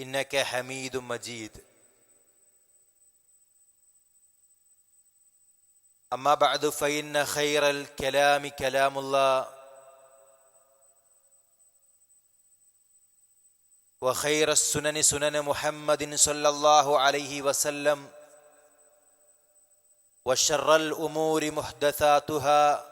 إنك حميد مجيد. أما بعد فإن خير الكلام كلام الله وخير السنن سنن محمد صلى الله عليه وسلم وشر الأمور محدثاتها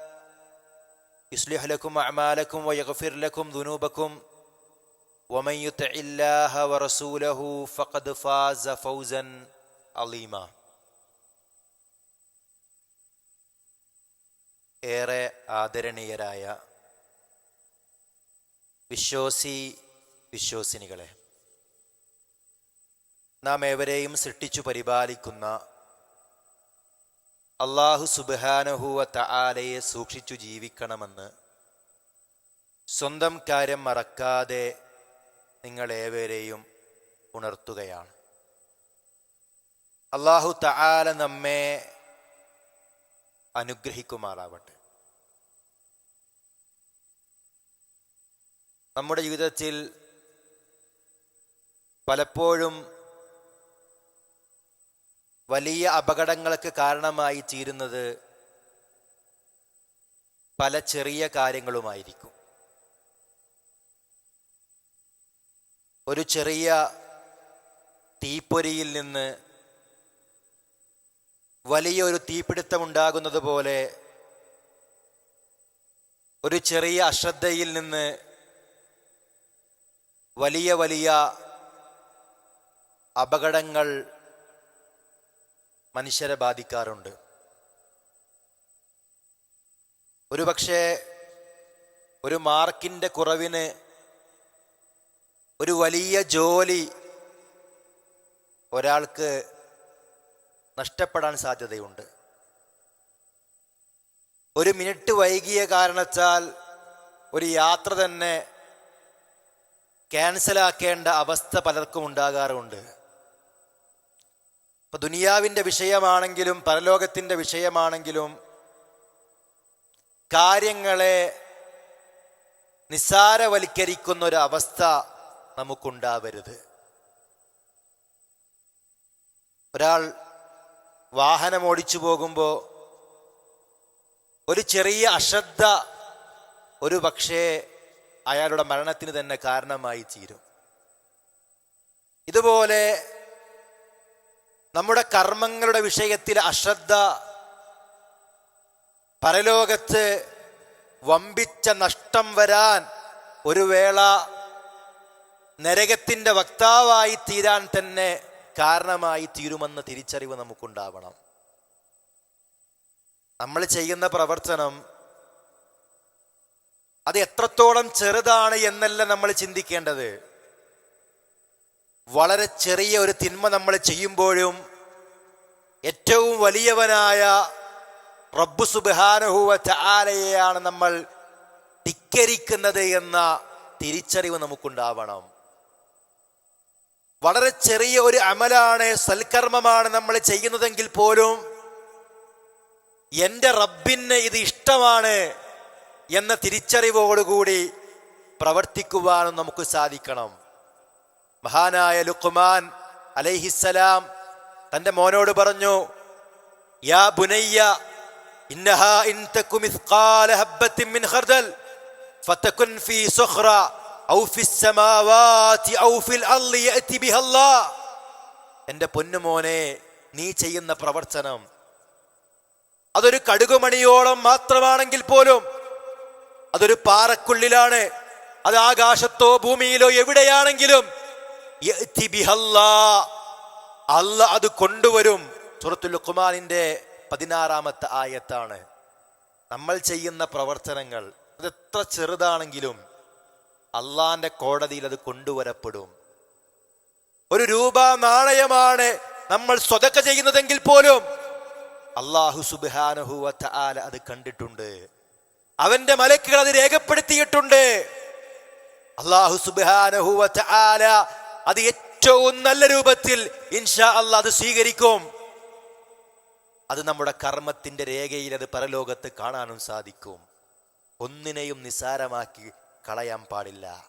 يصلح لكم اعمالكم ويغفر لكم ذنوبكم ومن يطع الله ورسوله فقد فاز فوزا عظيما ഏറെ ആദരണീയരായ വിശ്വാസി വിശ്വാസിനികളെ നാം ഏവരെയും സൃഷ്ടിച്ചു പരിപാലിക്കുന്ന അള്ളാഹു സുബാനഹുവ തആലയെ സൂക്ഷിച്ചു ജീവിക്കണമെന്ന് സ്വന്തം കാര്യം മറക്കാതെ നിങ്ങളേവരെയും ഉണർത്തുകയാണ്. അള്ളാഹു തആല നമ്മെ അനുഗ്രഹിക്കുമാറാവട്ടെ. നമ്മുടെ ജീവിതത്തിൽ പലപ്പോഴും വലിയ അപകടങ്ങൾക്ക് കാരണമായി തീരുന്നത് പല ചെറിയ കാര്യങ്ങളുമായിരിക്കും. ഒരു ചെറിയ തീപ്പൊരിയിൽ നിന്ന് വലിയൊരു തീപിടുത്തമുണ്ടാകുന്നത് പോലെ ഒരു ചെറിയ അശ്രദ്ധയിൽ നിന്ന് വലിയ വലിയ അപകടങ്ങൾ മനുഷ്യരെ ബാധിക്കാറുണ്ട്. ഒരുപക്ഷെ ഒരു മാർക്കിന്റെ കുറവിന് ഒരു വലിയ ജോലി ഒരാൾക്ക് നഷ്ടപ്പെടാൻ സാധ്യതയുണ്ട്. ഒരു മിനിറ്റ് വൈകിയ കാരണത്താൽ ഒരു യാത്ര തന്നെ ക്യാൻസലാക്കേണ്ട അവസ്ഥ പലർക്കും ഉണ്ടാകാറുണ്ട്. ഇപ്പൊ ദുനിയാവിന്റെ വിഷയമാണെങ്കിലും പരലോകത്തിന്റെ വിഷയമാണെങ്കിലും കാര്യങ്ങളെ നിസ്സാരവൽക്കരിക്കുന്ന ഒരു അവസ്ഥ നമുക്കുണ്ടാവരുത്. ഒരാൾ വാഹനം ഓടിച്ചു പോകുമ്പോൾ ഒരു ചെറിയ അശ്രദ്ധ ഒരു പക്ഷേ അയാളുടെ മരണത്തിന് തന്നെ കാരണമായി തീരും. ഇതുപോലെ നമ്മുടെ കർമ്മങ്ങളുടെ വിഷയത്തിൽ അശ്രദ്ധ പരലോകത്ത് വമ്പിച്ച നഷ്ടം വരാൻ ഒരു വേള നരകത്തിന്റെ വക്താവായി തീരാൻ തന്നെ കാരണമായി തീരുമെന്ന തിരിച്ചറിവ് നമുക്കുണ്ടാവണം. നമ്മൾ ചെയ്യുന്ന പ്രവർത്തനം അത് എത്രത്തോളം ചെറുതാണ് എന്നല്ല നമ്മൾ ചിന്തിക്കേണ്ടത്. വളരെ ചെറിയ ഒരു തിന്മ നമ്മൾ ചെയ്യുമ്പോഴും ഏറ്റവും വലിയവനായ റബ്ബു സുബാനഹുവ ചാലയെയാണ് നമ്മൾ ധിക്കരിക്കുന്നത് എന്ന തിരിച്ചറിവ് നമുക്കുണ്ടാവണം. വളരെ ചെറിയ ഒരു അമലാണ് സൽക്കർമ്മമാണ് നമ്മൾ ചെയ്യുന്നതെങ്കിൽ പോലും എന്റെ റബ്ബിന് ഇത് ഇഷ്ടമാണ് എന്ന തിരിച്ചറിവോടുകൂടി പ്രവർത്തിക്കുവാനും നമുക്ക് സാധിക്കണം. മഹാനായ ലുഖ്മാൻ അലൈഹിസ്സലാം തന്റെ മോനോട് പറഞ്ഞു യാ ബുനയ്യ ഇന്നഹ ഇൻ തക്കു ഹബ്ബത്തിൻ മിൻ ഖർദൽ ഫതകുൻ ഫീ സുഖ്റ ഔ ഫിസ് സമാവാതി ഔ ഫിൽ അർളി യഅതി ബിഹ അല്ലാഹ് എന്റെ പൊന്നുമോനെ നീ ചെയ്യുന്ന പ്രവർത്തനം അതൊരു കടുകുമണിയോളം മാത്രമാണെങ്കിൽ പോലും അതൊരു പാറക്കുള്ളിലാണ് അത് ആകാശത്തോ ഭൂമിയിലോ എവിടെയാണെങ്കിലും അല്ല അത് കൊണ്ടുവരും. സൂറത്തുൽ ലുഖ്മാനിന്റെ പതിനാറാമത്തെ ആയത്താണ്. നമ്മൾ ചെയ്യുന്ന പ്രവർത്തനങ്ങൾ അത് എത്ര ചെറുതാണെങ്കിലും അള്ളാന്റെ കോടതിയിൽ അത് കൊണ്ടുവരപ്പെടും. ഒരു രൂപ നാണയമാണ് നമ്മൾ സ്വതക്ക ചെയ്യുന്നതെങ്കിൽ പോലും അള്ളാഹു സുബാനഹുവത്ത ആല അത് കണ്ടിട്ടുണ്ട്. അവന്റെ മലക്കുകൾ അത് രേഖപ്പെടുത്തിയിട്ടുണ്ട്. അള്ളാഹു സുബാനഹുവത്ത ആല അത് ഏറ്റവും നല്ല രൂപത്തിൽ ഇൻഷാ അല്ല അത് സ്വീകരിക്കും. അത് നമ്മുടെ കർമ്മത്തിന്റെ രേഖയിൽ അത് പരലോകത്ത് കാണാനും സാധിക്കും. ഒന്നിനെയും നിസാരമാക്കി കളയാൻ പാടില്ല.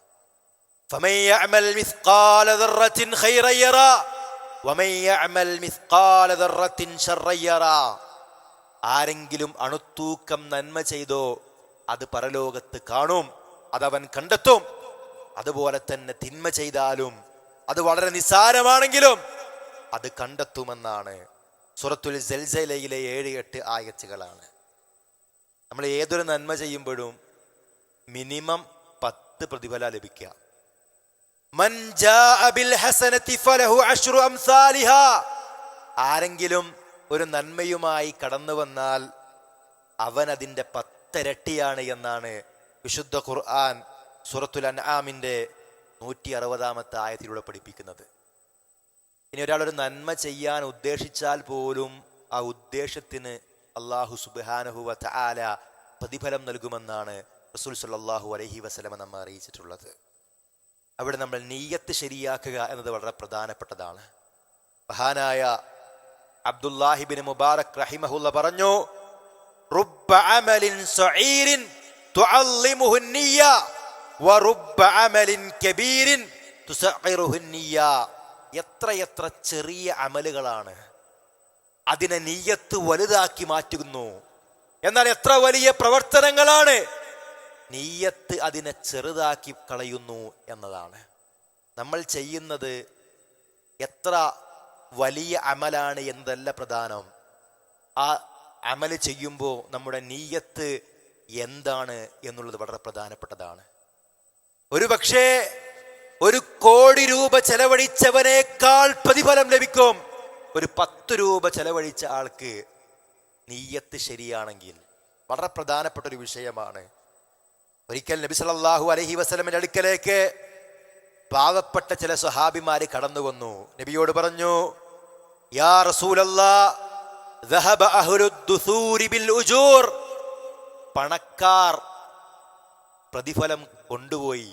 ആരെങ്കിലും അണുത്തൂക്കം നന്മ ചെയ്തോ അത് പരലോകത്ത് കാണും അതവൻ കണ്ടെത്തും. അതുപോലെ തന്നെ തിന്മ ചെയ്താലും അത് വളരെ നിസ്സാരമാണെങ്കിലും അത് കണ്ടെത്തുമെന്നാണ്. സുറത്തുൽ ജൽജലയിലെ ഏഴ് എട്ട് ആയച്ചുകളാണ് നമ്മൾ ഏതൊരു നന്മ ചെയ്യുമ്പോഴും മിനിമം പത്ത് പ്രതിഫല ലഭിക്കുക. ആരെങ്കിലും ഒരു നന്മയുമായി കടന്നു വന്നാൽ അവൻ അതിന്റെ പത്തരട്ടിയാണ് എന്നാണ് വിശുദ്ധ ഖുർആൻ സൂറത്തുൽ അൻആമിന്റെ നൂറ്റി അറുപതാമത്തെ ആയത്തിലൂടെ പഠിപ്പിക്കുന്നത്. ഇനി ഒരാളൊരു ഒരു നന്മ ചെയ്യാൻ ഉദ്ദേശിച്ചാൽ പോലും ആ ഉദ്ദേശത്തിന് അള്ളാഹു സുബാനഹുവ ആല പ്രതിഫലം നൽകുമെന്നാണ് റസൂൽ സല്ലാഹു അലഹി വസ്ലമ നമ്മെ അറിയിച്ചിട്ടുള്ളത്. അവിടെ നമ്മൾ നീയത്ത് ശരിയാക്കുക എന്നത് വളരെ പ്രധാനപ്പെട്ടതാണ്. മഹാനായ അബ്ദുല്ലാഹിബിൻ മുബാറക് റഹിമഹുല്ല പറഞ്ഞു എത്ര എത്ര ചെറിയ അമലുകളാണ്. അതിനെ നീയത്ത് വലുതാക്കി മാറ്റുന്നു. എന്നാൽ എത്ര വലിയ പ്രവർത്തനങ്ങളാണ്. നീയത്ത് അതിനെ ചെറുതാക്കി കളയുന്നു എന്നതാണ്. നമ്മൾ ചെയ്യുന്നത് എത്ര വലിയ അമലാണ് എന്നതല്ല പ്രധാനം. ആ അമൽ ചെയ്യുമ്പോൾ നമ്മുടെ നീയത്ത് എന്താണ് എന്നുള്ളത് വളരെ പ്രധാനപ്പെട്ടതാണ്. ഒരു പക്ഷേ ഒരു കോടി രൂപ ചെലവഴിച്ചവനേക്കാൾ പ്രതിഫലം ലഭിക്കും. ഒരു പത്ത് രൂപ ചെലവഴിച്ച ആൾക്ക് നീയത്ത് ശരിയാണെങ്കിൽ വളരെ പ്രധാനപ്പെട്ട ഒരു വിഷയമാണ്. ഒരിക്കൽ നബി സല്ലാഹു അലഹി വസ്ലമിന്റെ അടുക്കലേക്ക് പാവപ്പെട്ട ചില സ്വഹാബിമാർ കടന്നു വന്നു. നബിയോട് പറഞ്ഞു യാ റസൂലല്ലാ പണക്കാർ പ്രതിഫലം കൊണ്ടുപോയി.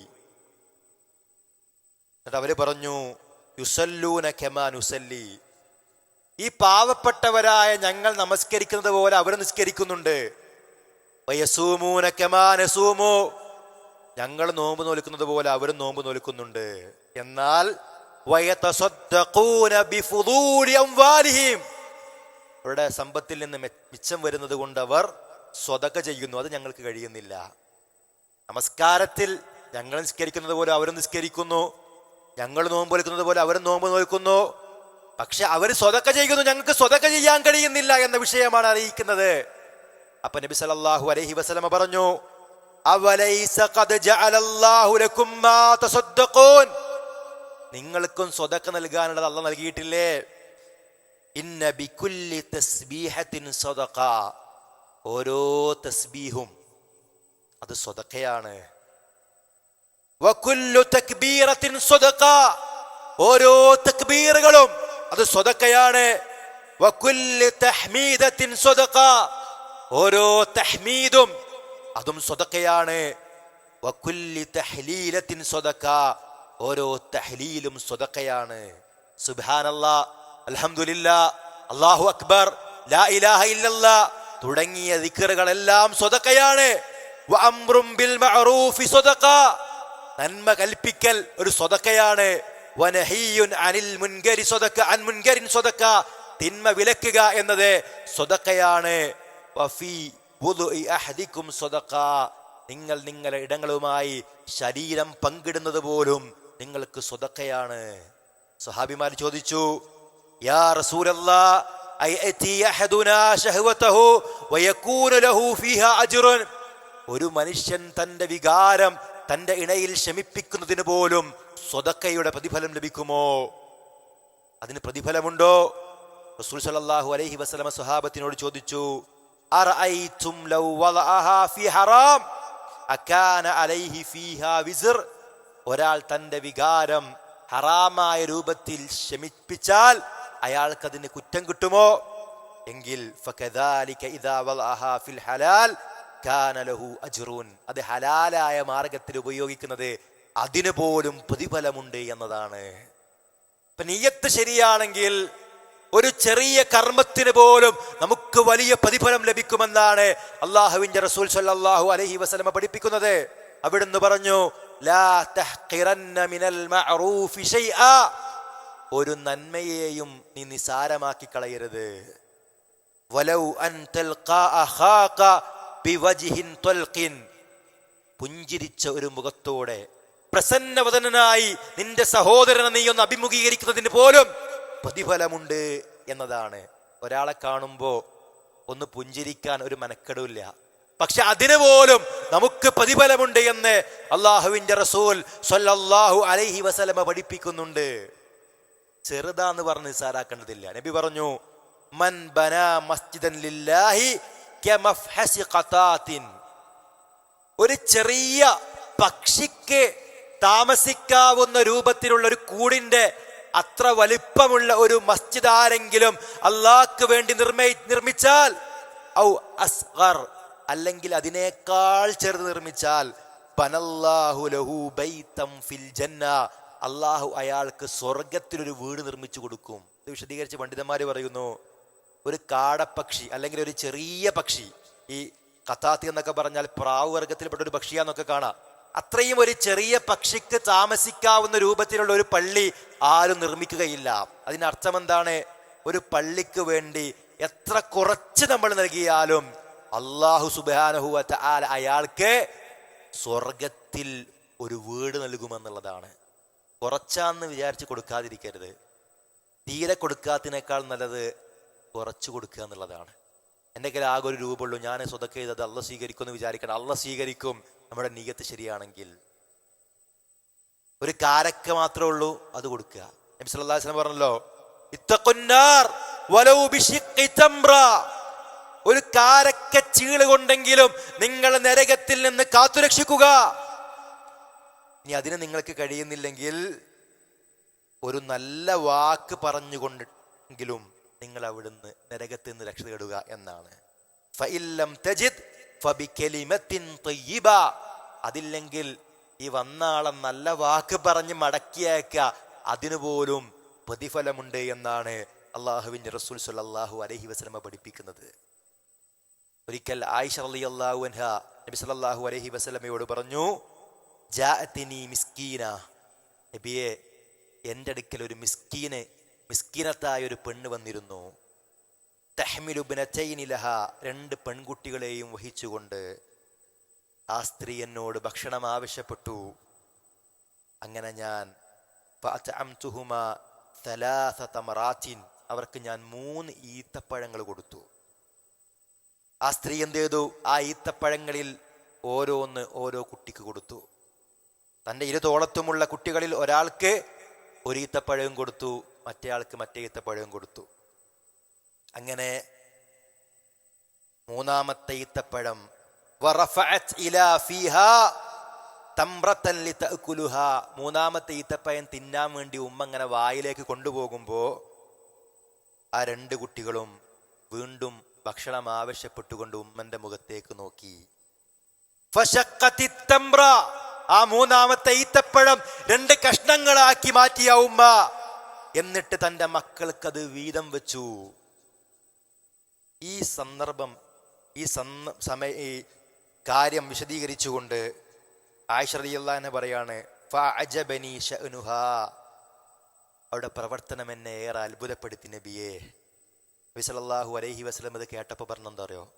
എന്നിട്ട് അവർ പറഞ്ഞു യുസല്ലൂന ഖെമാൻ ഉസല്ലി ഈ പാവപ്പെട്ടവരായ ഞങ്ങൾ നമസ്കരിക്കുന്നത് പോലെ അവർ നിസ്കരിക്കുന്നുണ്ട്. ഞങ്ങൾ നോമ്പ് നോൽക്കുന്നത് പോലെ അവരും നോമ്പ് നോൽക്കുന്നുണ്ട്. എന്നാൽ അവരുടെ സമ്പത്തിൽ നിന്ന് മിച്ചം വരുന്നത് കൊണ്ട് അവർ സ്വതക്ക ചെയ്യുന്നു. അത് ഞങ്ങൾക്ക് കഴിയുന്നില്ല. നമസ്കാരത്തിൽ ഞങ്ങൾ നിസ്കരിക്കുന്നത് പോലെ അവരും നിസ്കരിക്കുന്നു. ഞങ്ങൾ നോമ്പ് നോക്കുന്നത് പോലെ അവരും നോമ്പ് നോക്കുന്നു പക്ഷെ അവർ സ്വതക്ക ചെയ്യുന്നു. ഞങ്ങൾക്ക് സ്വതക്ക ചെയ്യാൻ കഴിയുന്നില്ല എന്ന വിഷയമാണ് അറിയിക്കുന്നത്. അപ്പൊ നബി സല്ലല്ലാഹു അലൈഹി വസലമ പറഞ്ഞു നിങ്ങൾക്കും സ്വതക്ക നൽകാനുള്ളത് അല്ല നൽകിയിട്ടില്ലേ? ഇന്ന തസ്ബീഹത്തിൻ സ്വതക്ക. ഓരോ തസ്ബീഹും അത് സ്വതക്കയാണ്. ഓരോ തക്ബീറുകളും അത് സ്വതക്കയാണ്. ഓരോ തഹ്മീദും അതും സ്വതക്കയാണ്. ഓരോ തഹ്ലീലും സ്വതക്കയാണ്. സുബ്ഹാനല്ലാ അൽഹംദുലില്ലാ അല്ലാഹു അക്ബർ ലാ ഇലാഹ ഇല്ലല്ലാ തുടങ്ങിയ ദിക്റുകളെല്ലാം സ്വതക്കയാണ്. നന്മ കൽപ്പിക്കൽ ഒരു സ്വതക്കയാണ് തിന്മ വിലക്കുക എന്നത് സ്വതക്കയാണ് നിങ്ങൾ നിങ്ങളുടെ ഇടങ്ങളുമായി ശരീരം പങ്കിടുന്നത് പോലും നിങ്ങൾക്ക് സ്വതക്കയാണ് സ്വഹാബിമാർ ചോദിച്ചു യാ റസൂലല്ലാ അയഅതി അഹദുനാ ഷഹവതഹു വയകൂനു ലഹു ഫീഹാ അജ്റുൻ? ഒരു മനുഷ്യൻ തന്റെ വികാരം തന്റെ ഇണയിൽ ശമിപ്പിക്കുന്നതിന് പോലും സ്വതക്കയുടെ പ്രതിഫലം ലഭിക്കുമോ? അതിന് പ്രതിഫലമുണ്ടോ? റസൂൽ അലഹി അലൈഹി വസല്ലമ സ്വഹാബത്തിനോട് ചോദിച്ചു ഒരാൾ തന്റെ വികാരം ഹറാമായ രൂപത്തിൽ ശമിപ്പിച്ചാൽ അയാൾക്കതിന് കുറ്റം കിട്ടുമോ? എങ്കിൽ ഫിൽ കാന ലഹു അജ്റൂൻ. അത് ഹലാലായ മാർഗത്തിൽ ഉപയോഗിക്കുന്നത് അതിന് പോലും പ്രതിഫലമുണ്ട് എന്നതാണ്. ഇപ്പൊ നീയത്ത് ശരിയാണെങ്കിൽ ഒരു ചെറിയ കർമ്മത്തിന് പോലും നമുക്ക് വലിയ പ്രതിഫലം ലഭിക്കുമെന്നാണ് അള്ളാഹുവിന്റെ റസൂൽ സല്ലാഹു അലഹി വസ്ലമ പഠിപ്പിക്കുന്നത്. അവിടുന്ന് പറഞ്ഞു ഒരു നന്മയെയും നീ നിസാരമാക്കി കളയരുത്. ബിവജ്ഹിൻ തൽഖിൻ. പുഞ്ചിരിച്ച ഒരു മുഖത്തോടെ പ്രസന്നവദനായി നിന്റെ സഹോദരനെ നീ ഒന്ന് അഭിമുഖീകരിക്കുന്നതിന് പോലും പ്രതിഫലമുണ്ട് എന്നതാണ്. ഒരാളെ കാണുമ്പോൾ ഒന്ന് പുഞ്ചിരിക്കാൻ ഒരു മനക്കെടുമില്ല പക്ഷെ അതിന് പോലും നമുക്ക് പ്രതിഫലമുണ്ട് എന്ന് അള്ളാഹുവിന്റെ റസൂൽ സൊല്ലാഹു അലൈഹി വസലമ പഠിപ്പിക്കുന്നുണ്ട്. ചെറുതാന്ന് പറഞ്ഞ് നിസാരാക്കേണ്ടതില്ല നബി പറഞ്ഞു മൻ ബന മസ്ജിദൻ ലില്ലാഹി ഒരു ചെറിയ പക്ഷിക്ക് താമസിക്കാവുന്ന രൂപത്തിലുള്ള ഒരു കൂടിന്റെ അത്ര വലിപ്പമുള്ള ഒരു മസ്ജിദ് ആരെങ്കിലും അള്ളാഹ്ക്ക് വേണ്ടി നിർമ്മി നിർമ്മിച്ചാൽ ഔ അസ്ഗർ അല്ലെങ്കിൽ അതിനേക്കാൾ ചെറുത് നിർമ്മിച്ചാൽ അള്ളാഹു അയാൾക്ക് സ്വർഗത്തിലൊരു വീട് നിർമ്മിച്ചു കൊടുക്കും. ഇത് വിശദീകരിച്ച് പണ്ഡിതന്മാര് പറയുന്നു. ഒരു കാടപ്പക്ഷി അല്ലെങ്കിൽ ഒരു ചെറിയ പക്ഷി ഈ കത്താത്തി എന്നൊക്കെ പറഞ്ഞാൽ പ്രാവ് വർഗത്തിൽപ്പെട്ട ഒരു പക്ഷിയാന്നൊക്കെ കാണാം. അത്രയും ഒരു ചെറിയ പക്ഷിക്ക് താമസിക്കാവുന്ന രൂപത്തിലുള്ള ഒരു പള്ളി ആരും നിർമ്മിക്കുകയില്ല. അതിനർത്ഥം എന്താണ്? ഒരു പള്ളിക്ക് വേണ്ടി എത്ര കുറച്ച് നമ്മൾ നൽകിയാലും അള്ളാഹു ആൽ അയാൾക്ക് സ്വർഗത്തിൽ ഒരു വീട് നൽകുമെന്നുള്ളതാണ്. കുറച്ചാന്ന് വിചാരിച്ച് കൊടുക്കാതിരിക്കരുത്. തീരെ കൊടുക്കാത്തതിനേക്കാൾ നല്ലത് കുറച്ച് കൊടുക്കുക എന്നുള്ളതാണ്. എന്റെ കയ്യിൽ ആകെ ഒരു രൂപമുള്ളൂ ഞാൻ സ്വതക്ക ചെയ്തത് അള്ള സ്വീകരിക്കുമെന്ന് വിചാരിക്കണം. അള്ള സ്വീകരിക്കും നമ്മുടെ നീയത്ത് ശരിയാണെങ്കിൽ. ഒരു കാരക്ക മാത്രമേ ഉള്ളൂ അത് കൊടുക്കുക. നബി സല്ലല്ലാഹു അലൈഹി പറഞ്ഞല്ലോ ഇത്തഖുന്നാർ വലൗ ബിശിഖി തംറ. ഒരു കാരക്ക ചീൾ കൊണ്ടെങ്കിലും നിങ്ങൾ നരകത്തിൽ നിന്ന് കാത്തുരക്ഷിക്കുക. ഇനി അതിന് നിങ്ങൾക്ക് കഴിയുന്നില്ലെങ്കിൽ ഒരു നല്ല വാക്ക് പറഞ്ഞുകൊണ്ടെങ്കിലും നിങ്ങൾ അവിടുന്ന് നരകത്തിൽ നിന്ന് രക്ഷ തേടുക എന്നാണ് അതില്ലെങ്കിൽ ഈ വന്നാളെ നല്ല വാക്ക് പറഞ്ഞ് മടക്കിയേക്ക. അതിനുപോലും പ്രതിഫലമുണ്ട് എന്നാണ് അള്ളാഹുവിന്റെ റസൂൽ സല്ലാഹു അലഹി വസ്ലമ പഠിപ്പിക്കുന്നത്. ഒരിക്കൽ ആയിഷ റളിയല്ലാഹു അൻഹ നബി സല്ലാഹു അലൈഹി വസല്ലമയോട് പറഞ്ഞു ജാഅത്തിനി മിസ്കീന. നബിയെ എന്റെ അടുക്കൽ ഒരു മിസ്കീന് മിസ്കിനത്തായ ഒരു പെണ്ണ് വന്നിരുന്നു. തെഹ്മിലുബിനച്ചൈനിലഹ രണ്ട് പെൺകുട്ടികളെയും വഹിച്ചുകൊണ്ട് ആ സ്ത്രീ എന്നോട് ഭക്ഷണം ആവശ്യപ്പെട്ടു. അങ്ങനെ ഞാൻ തമറാത്തിൻ അവർക്ക് ഞാൻ മൂന്ന് ഈത്തപ്പഴങ്ങൾ കൊടുത്തു. ആ സ്ത്രീ എന്ത് ചെയ്തു? ആ ഈത്തപ്പഴങ്ങളിൽ ഓരോന്ന് ഓരോ കുട്ടിക്ക് കൊടുത്തു. തന്റെ ഇരുതോളത്തുമുള്ള കുട്ടികളിൽ ഒരാൾക്ക് ഒരു ഈത്തപ്പഴവും കൊടുത്തു. മറ്റേ ആൾക്ക് മറ്റേ ഈത്തപ്പഴവും കൊടുത്തു അങ്ങനെ മൂന്നാമത്തെ ഈത്തപ്പഴം. മൂന്നാമത്തെ ഈത്തപ്പഴം തിന്നാൻ വേണ്ടി ഉമ്മ അങ്ങനെ വായിലേക്ക് കൊണ്ടുപോകുമ്പോൾ ആ രണ്ട് കുട്ടികളും വീണ്ടും ഭക്ഷണം ആവശ്യപ്പെട്ടുകൊണ്ട് ഉമ്മന്റെ മുഖത്തേക്ക് നോക്കി. ആ മൂന്നാമത്തെ ഈത്തപ്പഴം രണ്ട് കഷ്ണങ്ങളാക്കി മാറ്റിയ ഉമ്മ എന്നിട്ട് തന്റെ മക്കൾക്കത് വീതം വെച്ചു. ഈ സന്ദർഭം ഈ സന്ദ സമയ ഈ കാര്യം വിശദീകരിച്ചുകൊണ്ട് ആയിഷറിയല്ലാന്ന് പറയാണ് അവിടെ പ്രവർത്തനം എന്നെ ഏറെ അത്ഭുതപ്പെടുത്തി നബിയെ. വിസലല്ലാഹു അലൈഹി വസല്ലം ഇത് കേട്ടപ്പോൾ പറഞ്ഞെന്താ അറിയോ?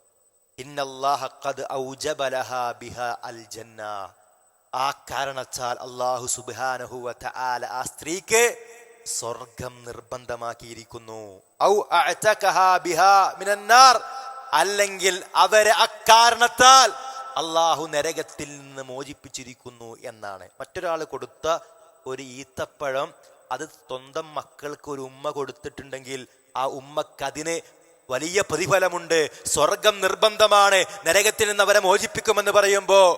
ആ കാരണച്ചാൽ അള്ളാഹു സുബ്ഹാനഹു വ ആ സ്ത്രീക്ക് സ്വർഗം നിർബന്ധമാക്കിയിരിക്കുന്നു. ഔ മിനന്നാർ. അല്ലെങ്കിൽ അവരെ അക്കാരണത്താൽ അള്ളാഹു നരകത്തിൽ നിന്ന് മോചിപ്പിച്ചിരിക്കുന്നു എന്നാണ്. മറ്റൊരാൾ കൊടുത്ത ഒരു ഈത്തപ്പഴം അത് സ്വന്തം മക്കൾക്ക് ഒരു ഉമ്മ കൊടുത്തിട്ടുണ്ടെങ്കിൽ ആ ഉമ്മക്കതിന് വലിയ പ്രതിഫലമുണ്ട്. സ്വർഗം നിർബന്ധമാണ്. നരകത്തിൽ നിന്ന് അവരെ മോചിപ്പിക്കുമെന്ന് പറയുമ്പോൾ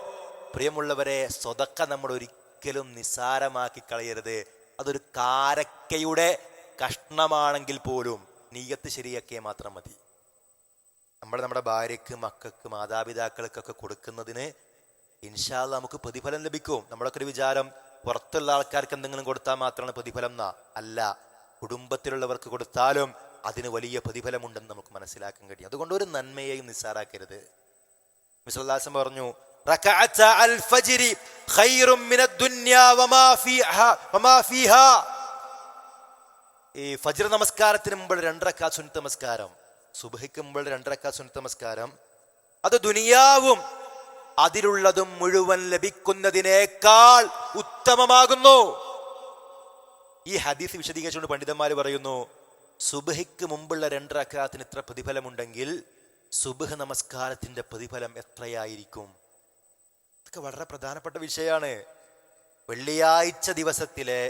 പ്രിയമുള്ളവരെ സ്വതക്ക നമ്മൾ ഒരിക്കലും നിസ്സാരമാക്കി കളയരുത്. അതൊരു കാരക്കയുടെ കഷ്ണമാണെങ്കിൽ പോലും നീയത്ത് ശരിയൊക്കെ മാത്രം മതി. നമ്മൾ നമ്മുടെ ഭാര്യക്ക് മക്കൾക്ക് മാതാപിതാക്കൾക്കൊക്കെ കൊടുക്കുന്നതിന് ഇൻഷാല്ല നമുക്ക് പ്രതിഫലം ലഭിക്കും. നമ്മളൊക്കെ ഒരു വിചാരം പുറത്തുള്ള ആൾക്കാർക്ക് എന്തെങ്കിലും കൊടുത്താൽ മാത്രമാണ് പ്രതിഫലം എന്നാ. അല്ല കുടുംബത്തിലുള്ളവർക്ക് കൊടുത്താലും അതിന് വലിയ പ്രതിഫലമുണ്ടെന്ന് നമുക്ക് മനസ്സിലാക്കാൻ കഴിയും. അതുകൊണ്ട് ഒരു നന്മയെയും നിസ്സാരാക്കരുത്. മിസ്ലാസം പറഞ്ഞു ഈ ഫജ്ർ നമസ്കാരത്തിന് മുമ്പ് രണ്ടരക്കാ സുന്നത്ത് നമസ്കാരം സുബഹിക്ക് മുമ്പ് രണ്ടരക്കാ സുന്നത്ത് നമസ്കാരം. അത് ദുനിയാവും അതിലുള്ളതും മുഴുവൻ ലഭിക്കുന്നതിനേക്കാൾ ഉത്തമമാകുന്നു. ഈ ഹദീസ് വിശദീകരിച്ചുകൊണ്ട് പണ്ഡിതന്മാർ പറയുന്നു സുബഹിക്ക് മുമ്പുള്ള രണ്ടരക്കാത്തിന് ഇത്ര പ്രതിഫലമുണ്ടെങ്കിൽ സുബഹ് നമസ്കാരത്തിന്റെ പ്രതിഫലം എത്രയായിരിക്കും? ഇതൊക്കെ വളരെ പ്രധാനപ്പെട്ട വിഷയമാണ്. വെള്ളിയാഴ്ച ദിവസത്തിലെ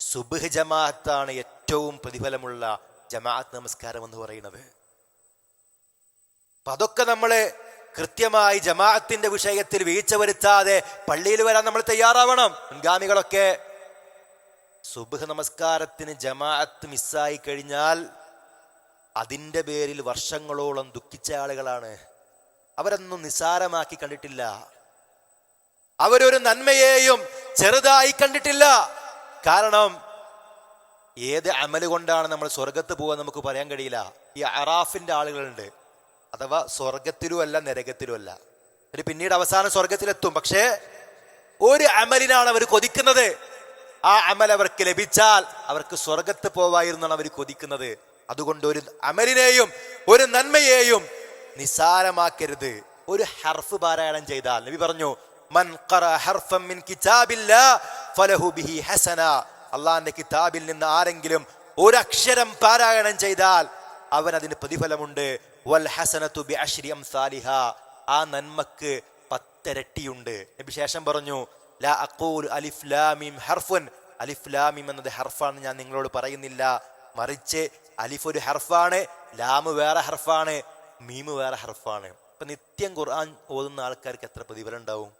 സുബഹ് ജമാഅത്താണ് ഏറ്റവും പ്രതിഫലമുള്ള ജമാഅത്ത് നമസ്കാരം എന്ന് പറയുന്നത്. അപ്പൊ അതൊക്കെ നമ്മൾ കൃത്യമായി ജമാഅത്തിന്റെ വിഷയത്തിൽ വീഴ്ച വരുത്താതെ പള്ളിയിൽ വരാൻ നമ്മൾ തയ്യാറാവണം. മുൻഗാമികളൊക്കെ സുബഹ് നമസ്കാരത്തിന് ജമാഅത്ത് മിസ്സായി കഴിഞ്ഞാൽ അതിന്റെ പേരിൽ വർഷങ്ങളോളം ദുഃഖിച്ച ആളുകളാണ്. അവരൊന്നും നിസ്സാരമാക്കി കണ്ടിട്ടില്ല. അവരൊരു നന്മയെയും ചെറുതായി കണ്ടിട്ടില്ല. കാരണം ഏത് അമൽ കൊണ്ടാണ് നമ്മൾ സ്വർഗത്ത് പോകാൻ നമുക്ക് പറയാൻ കഴിയില്ല. ഈ അറാഫിന്റെ ആളുകളുണ്ട്. അഥവാ സ്വർഗത്തിലും അല്ല നരകത്തിലും അല്ല അവർ പിന്നീട് അവസാനം സ്വർഗത്തിലെത്തും പക്ഷേ ഒരു അമലിനാണ് അവർ കൊതിക്കുന്നത്. ആ അമൽ അവർക്ക് ലഭിച്ചാൽ അവർക്ക് സ്വർഗത്ത് പോവായിരുന്നാണ് അവർ കൊതിക്കുന്നത്. അതുകൊണ്ട് ഒരു അമലിനെയും ഒരു നന്മയെയും നിസാരമാക്കരുത് ഒരു ഹർഫ് പാരായണം ചെയ്താൽ. നബി പറഞ്ഞു മൻ ഖറ ഹർഫൻ മിൻ ഫലഹു ബിഹി ഹസന. കിതാബിൽ നിന്ന് ആരെങ്കിലും ഒരക്ഷരം പാരായണം ചെയ്താൽ അവൻ അതിന് പ്രതിഫലമുണ്ട്. വൽ ഹസനത്തു അംസാലിഹ. ആ നന്മക്ക് പത്തരട്ടിയുണ്ട്. നബി ശേഷം പറഞ്ഞു ലാ അഖൂൽ അലിഫ് ഹർഫുൻ. അലിഫ് എന്നത് ഹർഫാണ് ഞാൻ നിങ്ങളോട് പറയുന്നില്ല. മറിച്ച് അലിഫ് ഒരു ഹർഫാണ് ലാമ് വേറെ ഹർഫാണ് മീമ് വേറെ ഹർഫാണ്. ഇപ്പൊ നിത്യം ഖുർആൻ ഓതുന്ന ആൾക്കാർക്ക് എത്ര പ്രതിഫലം ഉണ്ടാവും?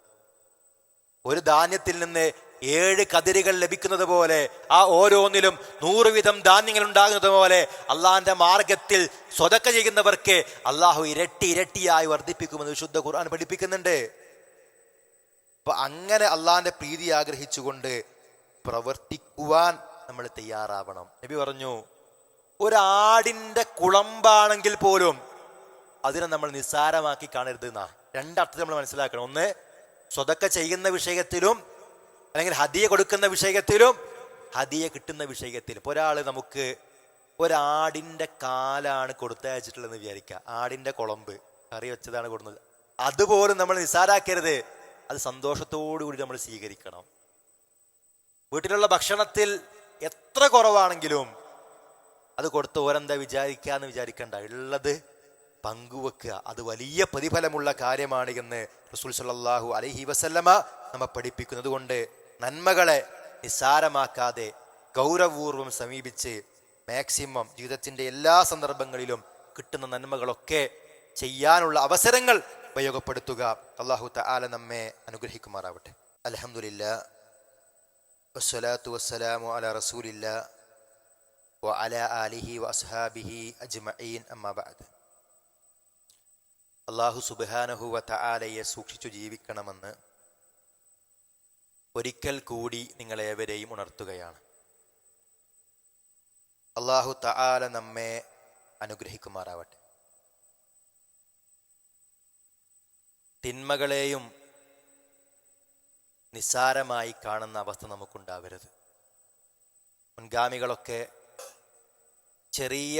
ഒരു ധാന്യത്തിൽ നിന്ന് ഏഴ് കതിരുകൾ ലഭിക്കുന്നത് പോലെ ആ ഓരോന്നിലും നൂറുവിധം ധാന്യങ്ങൾ ഉണ്ടാകുന്നത് പോലെ അള്ളാഹിന്റെ മാർഗത്തിൽ സ്വതക്ക ചെയ്യുന്നവർക്ക് അള്ളാഹു ഇരട്ടി ഇരട്ടിയായി വർദ്ധിപ്പിക്കുമെന്ന് വിശുദ്ധ ഖുർആൻ പഠിപ്പിക്കുന്നുണ്ട്. അപ്പൊ അങ്ങനെ അള്ളാഹിന്റെ പ്രീതി ആഗ്രഹിച്ചുകൊണ്ട് പ്രവർത്തിക്കുവാൻ നമ്മൾ തയ്യാറാവണം. നബി പറഞ്ഞു ഒരാടിന്റെ കുളമ്പാണെങ്കിൽ പോലും അതിനെ നമ്മൾ നിസ്സാരമാക്കി കാണരുത് എന്നാ. രണ്ടർത്ഥം നമ്മൾ മനസ്സിലാക്കണം. ഒന്ന് സ്വതക്ക ചെയ്യുന്ന വിഷയത്തിലും അല്ലെങ്കിൽ ഹദിയ കൊടുക്കുന്ന വിഷയത്തിലും ഹദിയ കിട്ടുന്ന വിഷയത്തിൽ. ഇപ്പോൾ ഒരാൾ നമുക്ക് ഒരാടിന്റെ കാലാണ് കൊടുത്തയച്ചിട്ടുള്ളതെന്ന് വിചാരിക്കുക. ആടിന്റെ കുളമ്പ് കറി വെച്ചതാണ് കൊടുക്കുന്നത് അതുപോലും നമ്മൾ നിസ്സാരാക്കരുത്. അത് സന്തോഷത്തോടു കൂടി നമ്മൾ സ്വീകരിക്കണം. വീട്ടിലുള്ള ഭക്ഷണത്തിൽ എത്ര കുറവാണെങ്കിലും അത് കൊടുത്ത് ഓരെന്താ വിചാരിക്കുക എന്ന് വിചാരിക്കണ്ട. ഉള്ളത് പങ്കുവെക്കുക. അത് വലിയ പ്രതിഫലമുള്ള കാര്യമാണ് എന്ന് റസൂൽ സല്ലാഹു അലഹി വസല്ലമ നമ്മെ പഠിപ്പിക്കുന്നത് കൊണ്ട് നന്മകളെ നിസ്സാരമാക്കാതെ ഗൗരവപൂർവം സമീപിച്ച് മാക്സിമം ജീവിതത്തിന്റെ എല്ലാ സന്ദർഭങ്ങളിലും കിട്ടുന്ന നന്മകളൊക്കെ ചെയ്യാനുള്ള അവസരങ്ങൾ ഉപയോഗപ്പെടുത്തുക. അള്ളാഹു തആല നമ്മെ അനുഗ്രഹിക്കുമാറാവട്ടെ. അലഹമുല്ല വസ്സലാത്തു വസ്സലാമു അല റസൂലില്ല വഅല ആലിഹി വഅസ്ഹാബിഹി അജ്മഈൻ. അമ്മാ അള്ളാഹു സുബാനഹുവ തആലയെ സൂക്ഷിച്ചു ജീവിക്കണമെന്ന് ഒരിക്കൽ കൂടി നിങ്ങളേവരെയും ഉണർത്തുകയാണ്. അള്ളാഹു തആല നമ്മെ അനുഗ്രഹിക്കുമാറാവട്ടെ. തിന്മകളെയും നിസ്സാരമായി കാണുന്ന അവസ്ഥ നമുക്കുണ്ടാവരുത്. മുൻഗാമികളൊക്കെ ചെറിയ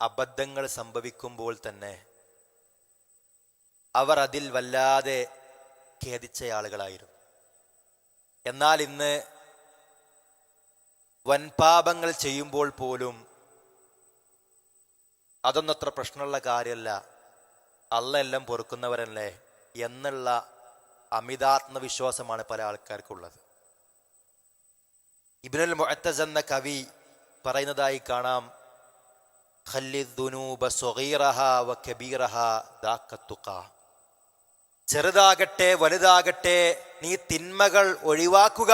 അബദ്ധങ്ങൾ സംഭവിക്കുമ്പോൾ തന്നെ അവർ അതിൽ വല്ലാതെ ഖേദിച്ച ആളുകളായിരുന്നു എന്നാൽ ഇന്ന് വൻപാപങ്ങൾ ചെയ്യുമ്പോൾ പോലും അതൊന്നത്ര പ്രശ്നമുള്ള കാര്യമല്ല. അല്ല എല്ലാം പൊറുക്കുന്നവരല്ലേ എന്നുള്ള അമിതാത്മവിശ്വാസമാണ് പല ആൾക്കാർക്കുള്ളത്. ഇബ്നുൽ മുഅത്തസ് എന്ന കവി പറയുന്നതായി കാണാം ഖല്ലിദ്ദുനൂബ സ്വഗീറഹ വ കബീറഹ ദാക്കത്തുക. ചെറുതാകട്ടെ വലുതാകട്ടെ നീ തിന്മകൾ ഒഴിവാക്കുക.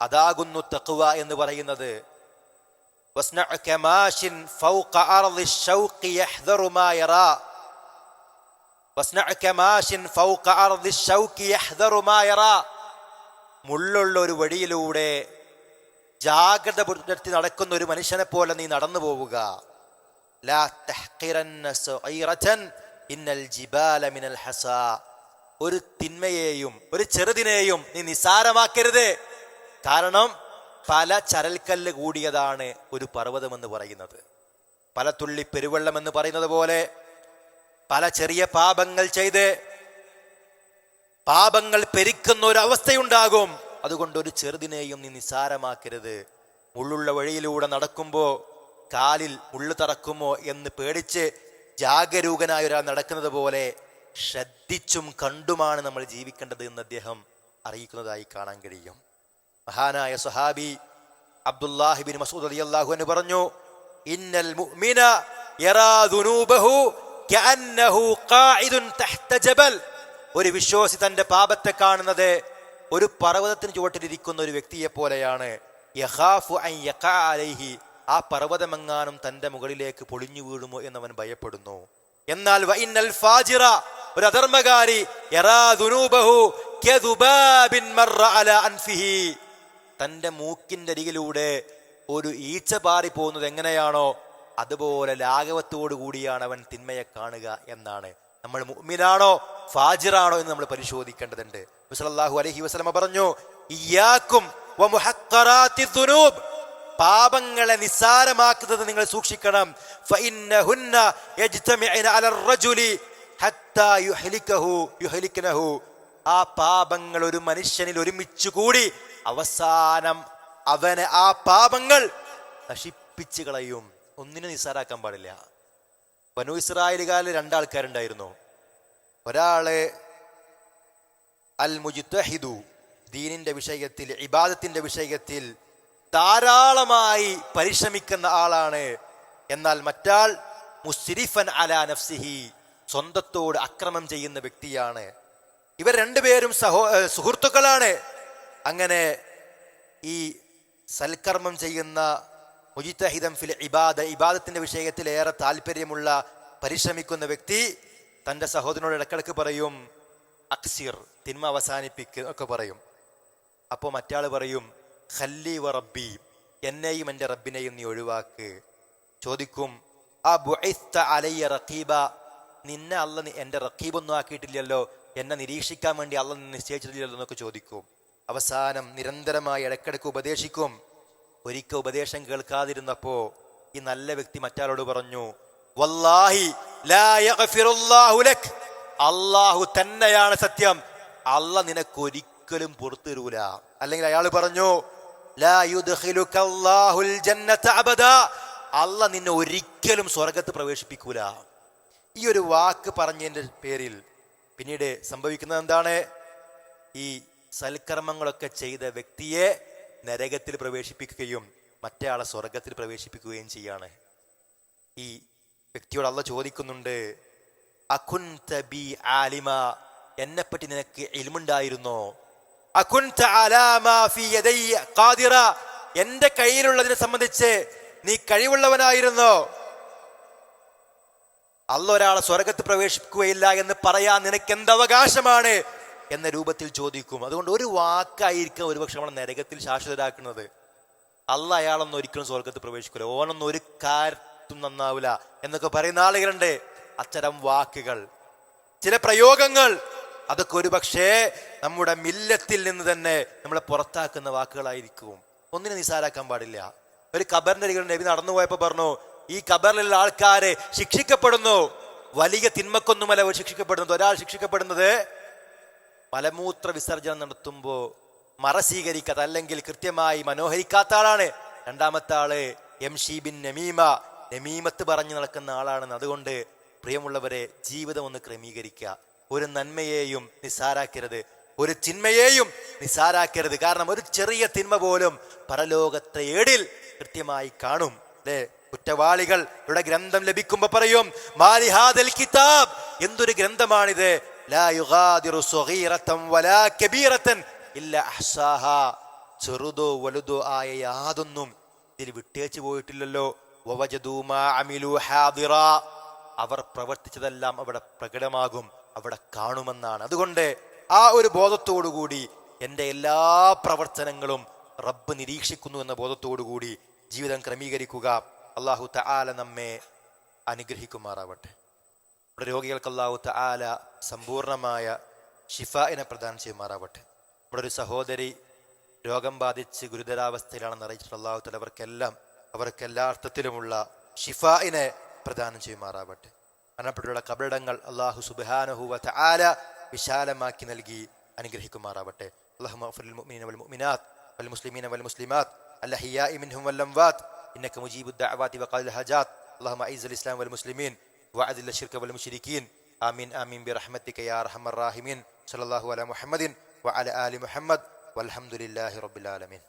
അതാകുന്നു തഖ്വ എന്ന് പറയുന്നത്. മുള്ളുള്ള ഒരു വഴിയിലൂടെ ജാഗ്രത പുലർത്തി നടക്കുന്ന ഒരു മനുഷ്യനെ പോലെ നീ നടന്നു പോവുക ലാ ഇന്നൽ ജിബാല മിനൽ ഹസ. ഒരു തിന്മയെയും ഒരു ചെറുതിനെയും നീ നിസാരമാക്കരുത് കാരണം പല ചരൽക്കല്ല് കൂടിയതാണ് ഒരു പർവതം എന്ന് പറയുന്നത്. പല തുള്ളി പെരുവെള്ളം എന്ന് പറയുന്നത് പോലെ പല ചെറിയ പാപങ്ങൾ ചെയ്ത് പാപങ്ങൾ പെരുക്കുന്ന ഒരു അവസ്ഥയുണ്ടാകും. അതുകൊണ്ട് ഒരു ചെറുതിനെയും നീ നിസ്സാരമാക്കരുത്. മുള്ളുള്ള വഴിയിലൂടെ നടക്കുമ്പോൾ കാലിൽ മുള്ളു തറക്കുമോ എന്ന് പേടിച്ച് ജാഗരൂകനായ ഒരാൾ നടക്കുന്നത് പോലെ ശ്രദ്ധിച്ചും കണ്ടുമാണ് നമ്മൾ ജീവിക്കേണ്ടത് എന്ന് അദ്ദേഹം അറിയിക്കുന്നതായി കാണാൻ കഴിയും. മഹാനായ സഹാബി അബ്ദുല്ലാഹിബിൻ മസൂദ് അലി അള്ളാഹു എന്ന് പറഞ്ഞു ഇന്നൽ മുഅ്മിന യറാ ദുനൂബഹു കഅന്നഹു ഖാഇദുൻ തഹ്ത ജബൽ. ഒരു വിശ്വാസി തന്റെ പാപത്തെ കാണുന്നത് ഒരു പർവതത്തിന് ചുവട്ടിലിരിക്കുന്ന ഒരു വ്യക്തിയെ പോലെയാണ് യഖാഫു അൻ യഖഅ അലൈഹി ആ പർവതമെങ്ങാനും തന്റെ മുകളിലേക്ക് പൊളിഞ്ഞു വീഴുമോ എന്നവൻ ഭയപ്പെടുന്നു. എന്നാൽ വൈനൽ ഫാജിറ ഒരു അധർമ്മകാരി തന്റെ മൂക്കിന്റെ അരികിലൂടെ ഒരു ഈച്ച പാറി പോകുന്നത് എങ്ങനെയാണോ അതുപോലെ ലാഘവത്തോടു കൂടിയാണ് അവൻ തിന്മയെ കാണുക എന്നാണ്. നമ്മൾ മുഅ്മിനാണോ ഫാജിറാണോ എന്ന് നമ്മൾ പരിശോധിക്കേണ്ടതുണ്ട്. സല്ലല്ലാഹു അലൈഹി വസ്ലമ പറഞ്ഞു ഇയാക്കും പാപങ്ങളെ നിസ്സാരമാക്കുന്നത് നിങ്ങൾ സൂക്ഷിക്കണം. ആ പാപങ്ങൾ ഒരു മനുഷ്യനിൽ ഒരുമിച്ച് കൂടി അവസാനം അവനെ ആ പാപങ്ങൾ നശിപ്പിച്ചു കളയും. ഒന്നിനും നിസ്സാരാക്കാൻ പാടില്ല. വനു ഇസ്രായേലുകാരിൽ രണ്ടാൾക്കാരുണ്ടായിരുന്നു. ഒരാൾ അൽ മുജിത്തഹിദു ദീനിന്റെ വിഷയത്തിൽ ഇബാദത്തിന്റെ വിഷയത്തിൽ ധാരാളമായി പരിശ്രമിക്കുന്ന ആളാണ്. എന്നാൽ മറ്റാൾ മുസ്രിഫൻ അലാ നഫ്സിഹി സ്വന്തത്തോട് അക്രമം ചെയ്യുന്ന വ്യക്തിയാണ്. ഇവർ രണ്ടുപേരും സഹോ സുഹൃത്തുക്കളാണ്. അങ്ങനെ ഈ സൽക്കർമ്മം ചെയ്യുന്ന മുജിത്തഹിദം ഫിൽ ഇബാദ ഇബാദത്തിന്റെ വിഷയത്തിൽ ഏറെ താല്പര്യമുള്ള പരിശ്രമിക്കുന്ന വ്യക്തി തന്റെ സഹോദരനോട് ഇടക്കിടക്ക് പറയും അക്സിർ തിന്മ അവസാനിപ്പിക്കുക ഒക്കെ പറയും. അപ്പോൾ മറ്റാൾ പറയും ഖല്ലി വ എന്നെയും എന്റെ റബ്ബിനെയും നീ ഒഴിവാക്ക്. ചോദിക്കും ആ ബുഐസ്ത അലയ്യ റഖീബ നിന്നെ അല്ല എന്റെ റഖീബൊന്നും ആക്കിയിട്ടില്ലല്ലോ. എന്നെ നിരീക്ഷിക്കാൻ വേണ്ടി അല്ല നിശ്ചയിച്ചിട്ടില്ലല്ലോ എന്നൊക്കെ ചോദിക്കും. അവസാനം നിരന്തരമായി ഇടക്കിടക്ക് ഉപദേശിക്കും. ഒരിക്കൽ ഉപദേശം കേൾക്കാതിരുന്നപ്പോ ഈ നല്ല വ്യക്തി മറ്റാളോട് പറഞ്ഞു വല്ലാഹി അള്ളാഹു തന്നെയാണ് സത്യം. അല്ല നിനക്കൊരിക്കലും പുറത്തു തരൂല അല്ലെങ്കിൽ അയാൾ പറഞ്ഞു അല്ല നിന്നെ ഒരിക്കലും സ്വർഗത്ത് പ്രവേശിപ്പിക്കൂല. ഈ ഒരു വാക്ക് പറഞ്ഞതിന്റെ പേരിൽ പിന്നീട് സംഭവിക്കുന്നത് എന്താണ്? ഈ സൽക്കർമ്മങ്ങളൊക്കെ ചെയ്ത വ്യക്തിയെ നരകത്തിൽ പ്രവേശിപ്പിക്കുകയും മറ്റേ ആളെ സ്വർഗത്തിൽ പ്രവേശിപ്പിക്കുകയും ചെയ്യാണ്. ഈ വ്യക്തിയോട് അള്ള ചോദിക്കുന്നുണ്ട് അഖുൻ തബി ആലിമ? എന്നെപ്പറ്റി നിനക്ക് ഇൽമുണ്ടായിരുന്നോ? ഖാദിറ. എന്റെ കയ്യിലുള്ളതിനെ സംബന്ധിച്ച് നീ കഴിവുള്ളവനായിരുന്നോ? അല്ല ഒരാളെ സ്വർഗത്ത് പ്രവേശിക്കുകയില്ല എന്ന് പറയാൻ നിനക്ക് എന്തവകാശമാണ് എന്ന രൂപത്തിൽ ചോദിക്കും. അതുകൊണ്ട് ഒരു വാക്കായിരിക്കും ഒരുപക്ഷെ നമ്മളെ നരകത്തിൽ ശാശ്വതരാക്കുന്നത്. അല്ല അയാളൊന്നും ഒരിക്കലും സ്വർഗത്ത് പ്രവേശിക്കില്ല ഓനൊന്നും ഒരു കാര്യത്തും നന്നാവില്ല എന്നൊക്കെ പറയുന്ന ആളുകളുണ്ട്. അത്തരം വാക്കുകൾ. ചില പ്രയോഗങ്ങൾ അതൊക്കെ ഒരു പക്ഷേ നമ്മുടെ മില്ലത്തിൽ നിന്ന് തന്നെ നമ്മളെ പുറത്താക്കുന്ന വാക്കുകളായിരിക്കും. ഒന്നിനെ നിസാരാക്കാൻ പാടില്ല. ഒരു ഖബറിന്റെ അരികിൽ നബി നടന്നു പോയപ്പോ പറഞ്ഞു ഈ ഖബറിലുള്ള ആൾക്കാരെ ശിക്ഷിക്കപ്പെടുന്നു. വലിയ തിന്മക്കൊന്നുമല്ല അവർ ശിക്ഷിക്കപ്പെടുന്നത്. ഒരാൾ ശിക്ഷിക്കപ്പെടുന്നത് മലമൂത്ര വിസർജനം നടത്തുമ്പോൾ മറ സ്വീകരിക്കാത്ത അല്ലെങ്കിൽ കൃത്യമായി മനോഹരിക്കാത്ത ആളാണ്. രണ്ടാമത്തെ ആൾ എം ഷി ബിൻ നമീമ. നമീമത്ത് പറഞ്ഞു നടക്കുന്ന ആളാണെന്ന്. അതുകൊണ്ട് പ്രിയമുള്ളവരെ ജീവിതം ഒന്ന് ക്രമീകരിക്കുക. ഒരു നന്മയെയും നിസാരാക്കരുത്. ഒരു തിന്മയെയും നിസാരാക്കരുത്. കാരണം ഒരു ചെറിയ തിന്മ പോലും പരലോകത്തെ ഏടിൽ കൃത്യമായി കാണും. അല്ലേ കുറ്റവാളികൾ ഇവിടെ ഗ്രന്ഥം ലഭിക്കുമ്പോ പറയും മാലിഹാദൽ കിതാബ്. എന്തൊരു ഗ്രന്ഥമാണിത്? ചെറുതോ വലുതോ ആയ യാതൊന്നും ഇതിൽ വിട്ടേച്ചു പോയിട്ടില്ലല്ലോ. അവർ പ്രവർത്തിച്ചതെല്ലാം അവിടെ പ്രകടമാകും. അവിടെ കാണുമെന്നാണ്. അതുകൊണ്ട് ആ ഒരു ബോധത്തോടുകൂടി എന്റെ എല്ലാ പ്രവർത്തനങ്ങളും റബ്ബ് നിരീക്ഷിക്കുന്നു എന്ന ബോധത്തോടുകൂടി ജീവിതം ക്രമീകരിക്കുക. അള്ളാഹു തആല നമ്മെ അനുഗ്രഹിക്കുമാറാവട്ടെ. നമ്മുടെ രോഗികൾക്ക് അള്ളാഹു തആല സമ്പൂർണമായ ഷിഫായിനെ പ്രദാനം ചെയ്യുമാറാവട്ടെ. നമ്മുടെ ഒരു സഹോദരി രോഗം ബാധിച്ച് ഗുരുതരാവസ്ഥയിലാണെന്ന് അറിയിച്ചിട്ടുള്ള അള്ളാഹു തല അവർക്കെല്ലാം അവർക്ക് എല്ലാ അർത്ഥത്തിലുമുള്ള ഷിഫായിനെ പ്രദാനം ചെയ്യുമാറാവട്ടെ. മരണപ്പെട്ടുള്ള കബറിടങ്ങൾ അള്ളാഹു സുബാനഹുവ തആല വിശാലമാക്കി നൽകി അനുഗ്രഹിക്കുമാറാവട്ടെ اللهم اغفر للمؤمنين والمؤمنات والمسلمين والمسلمات الأحياء منهم والأموات إنك مجيب الدعوات وقال الحاجات اللهم أعز الإسلام والمسلمين وأذل الشرك والمشركين آمين آمين برحمتك يا أرحم الراحمين صلى الله على محمد وعلى آل محمد والحمد لله رب العالمين